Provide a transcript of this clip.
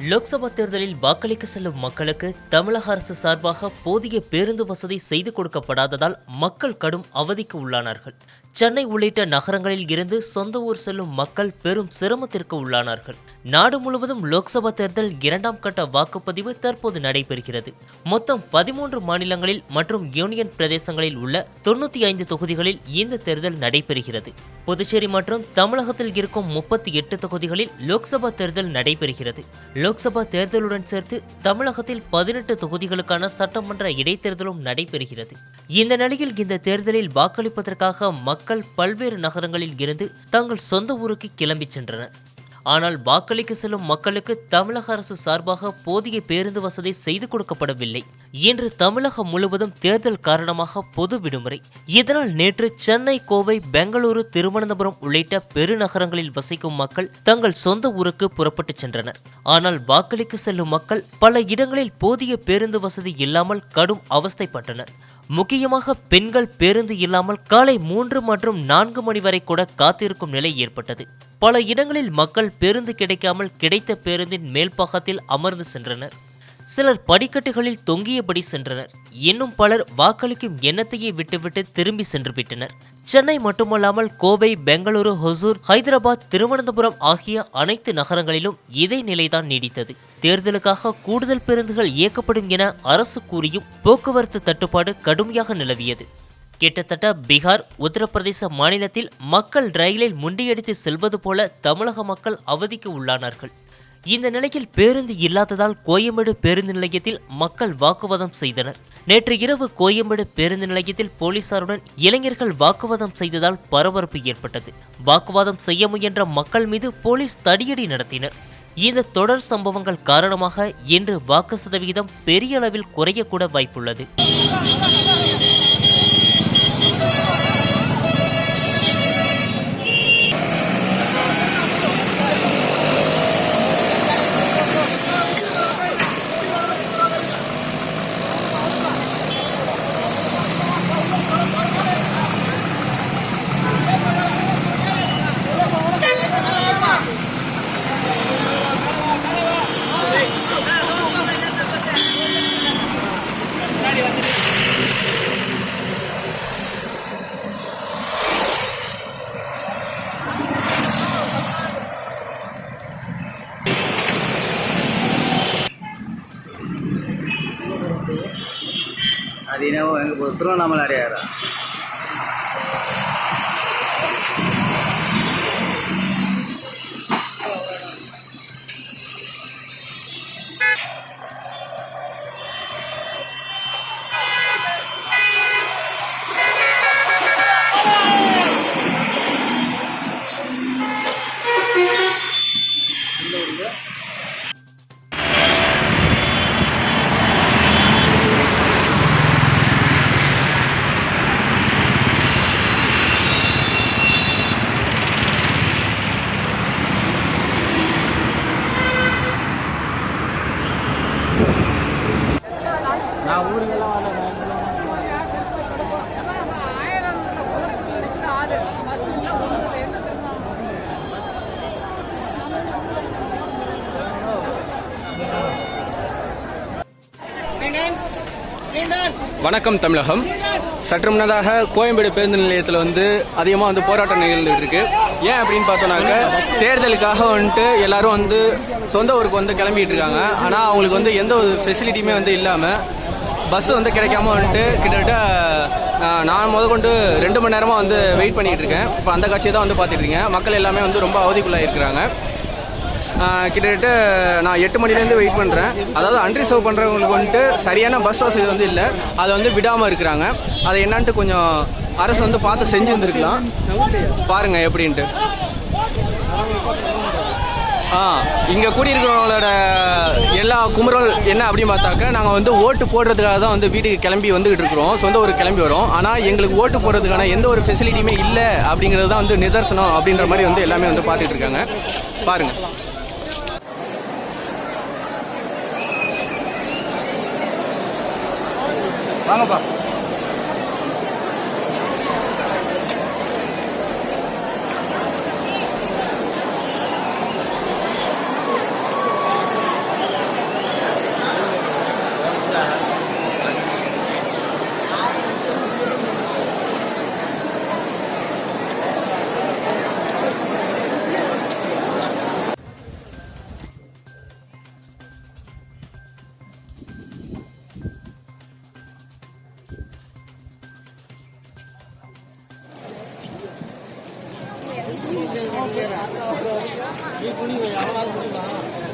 லோக்சபா தேர்தலில் வாக்களிக்க செல்லும் மக்களுக்கு தமிழக அரசு சார்பாக போதிய பேருந்து வசதி செய்து கொடுக்கப்படாததால் மக்கள் கடும் அவதிக்கு உள்ளானார்கள். சென்னை உள்ளிட்ட நகரங்களில் இருந்து சொந்த ஊர் செல்லும் மக்கள் பெரும் சிரமத்திற்கு உள்ளானார்கள். நாடு முழுவதும் லோக்சபா தேர்தல் இரண்டாம் கட்ட வாக்குப்பதிவு தற்போது நடைபெறுகிறது. மொத்தம் பதிமூன்று மாநிலங்களில் மற்றும் யூனியன் பிரதேசங்களில் உள்ள தொண்ணூத்தி ஐந்து தொகுதிகளில் இந்த தேர்தல் நடைபெறுகிறது. புதுச்சேரி மற்றும் தமிழகத்தில் இருக்கும் முப்பத்தி எட்டு தொகுதிகளில் லோக்சபா தேர்தல் நடைபெறுகிறது. லோக்சபா தேர்தலுடன் சேர்த்து தமிழகத்தில் பதினெட்டு தொகுதிகளுக்கான சட்டமன்ற இடைத்தேர்தலும் நடைபெறுகிறது. இந்த நிலையில் இந்த தேர்தலில் வாக்களிப்பதற்காக மக்கள் பல்வேறு நகரங்களில் இருந்து தங்கள் சொந்த ஊருக்கு கிளம்பிச் சென்றனர். ஆனால் வாக்களிக்க செல்லும் மக்களுக்கு தமிழக அரசு சார்பாக போதிய பேருந்து வசதி செய்து கொடுக்கப்படவில்லை. இன்று தமிழகம் முழுவதும் தேர்தல் காரணமாக பொது விடுமுறை. இதனால் நேற்று சென்னை கோவை பெங்களூரு திருவனந்தபுரம் உள்ளிட்ட பெருநகரங்களில் வசிக்கும் மக்கள் தங்கள் சொந்த ஊருக்கு புறப்பட்டுச் சென்றனர். ஆனால் வாக்களிக்க செல்லும் மக்கள் பல இடங்களில் போதிய பேருந்து வசதி இல்லாமல் கடும் அவஸ்தைப்பட்டனர். முக்கியமாக பெண்கள் பேருந்து இல்லாமல் காலை மூன்று மற்றும் நான்கு மணி வரை கூட காத்திருக்கும் நிலை ஏற்பட்டது. பல இடங்களில் மக்கள் பேருந்து கிடைக்காமல் கிடைத்த பேருந்தின் மேல்பாகத்தில் அமர்ந்து சென்றனர். சிலர் படிக்கட்டுகளில் தொங்கியபடி சென்றனர். இன்னும் பலர் வாக்களிக்கும் எண்ணத்தையே விட்டுவிட்டு திரும்பி சென்று விட்டனர். சென்னை மட்டுமல்லாமல் கோவை பெங்களூரு ஹொசூர் ஹைதராபாத் திருவனந்தபுரம் ஆகிய அனைத்து நகரங்களிலும் இதே நிலைதான் நீடித்தது. தேர்தலுக்காக கூடுதல் பேருந்துகள் இயக்கப்படும் என அரசு கூறியும் போக்குவரத்து தட்டுப்பாடு கடுமையாக நிலவியது. கிட்டத்தட்ட பீகார் உத்தரப்பிரதேச மாநிலத்தில் மக்கள் ரயிலில் முண்டியடித்து செல்வது போல தமிழக மக்கள் அவதிக்கு உள்ளானார்கள். இந்த நிலையில் பேருந்து இல்லாததால் கோயம்பேடு பேருந்து நிலையத்தில் மக்கள் வாக்குவாதம் செய்தனர். நேற்று இரவு கோயம்பேடு பேருந்து நிலையத்தில் போலீசாருடன் இளைஞர்கள் வாக்குவாதம் செய்ததால் பரபரப்பு ஏற்பட்டது. வாக்குவாதம் செய்ய முயன்ற மக்கள் மீது போலீஸ் தடியடி நடத்தினர். இந்த தொடர் சம்பவங்கள் காரணமாக இன்று வாக்கு சதவிகிதம் பெரிய அளவில் குறையக்கூட வாய்ப்புள்ளது. ஞாபகம் எங்கே போகுது திருவண்ணாமலை அடையாரா Thank வணக்கம் தமிழகம். சற்று முன்னதாக கோயம்பேடு பேருந்து நிலையத்தில் வந்து அதிகமாக வந்து போராட்டம் நிகழ்ந்துட்டு இருக்கு ஏன் அப்படின்னு பார்த்தோம்னாக்க தேர்தலுக்காக வந்துட்டு எல்லாரும் வந்து சொந்த ஊருக்கு வந்து கிளம்பிட்டு இருக்காங்க. ஆனால் அவங்களுக்கு வந்து எந்த ஒரு ஃபெசிலிட்டியுமே வந்து இல்லாமல் பஸ் வந்து கிடைக்காம வந்துட்டு கிட்டத்தட்ட நான் முத கொண்டு ரெண்டு மணி நேரமாக வந்து வெயிட் பண்ணிட்டு இருக்கேன். இப்போ அந்த காட்சியை தான் வந்து பார்த்துட்டு இருக்கேன். மக்கள் எல்லாமே வந்து ரொம்ப அவதிக்குள்ளாக இருக்கிறாங்க. கிட்டத்தட்ட நான் எட்டு மணிலேருந்து வெயிட் பண்ணுறேன் அதாவது அன்ரிசர்வ் பண்ணுறவங்களுக்கு வந்துட்டு சரியான பஸ் வசதி வந்து இல்லை. அதை வந்து விடாமல் இருக்கிறாங்க. அதை என்னான்ட்டு கொஞ்சம் அரசு வந்து பார்த்து செஞ்சு இருந்திருக்கலாம் பாருங்கள் எப்படின்ட்டு. இங்கே கூடியிருக்கிறவங்களோட எல்லா குமுறல் என்ன அப்படின்னு பார்த்தாக்க நாங்கள் வந்து ஓட்டு போடுறதுக்காக தான் வந்து வீட்டுக்கு கிளம்பி வந்துகிட்டு இருக்கிறோம். சொந்த ஒரு கிளம்பி வரோம். ஆனால் எங்களுக்கு ஓட்டு போடுறதுக்கான எந்த ஒரு ஃபெசிலிட்டியுமே இல்லை அப்படிங்கிறது தான் வந்து நிதர்சனம் அப்படின்ற மாதிரி வந்து எல்லாமே வந்து பார்த்துட்டு இருக்காங்க. பாருங்கள் வாங்கப்பா. நீ குனி வை அவனால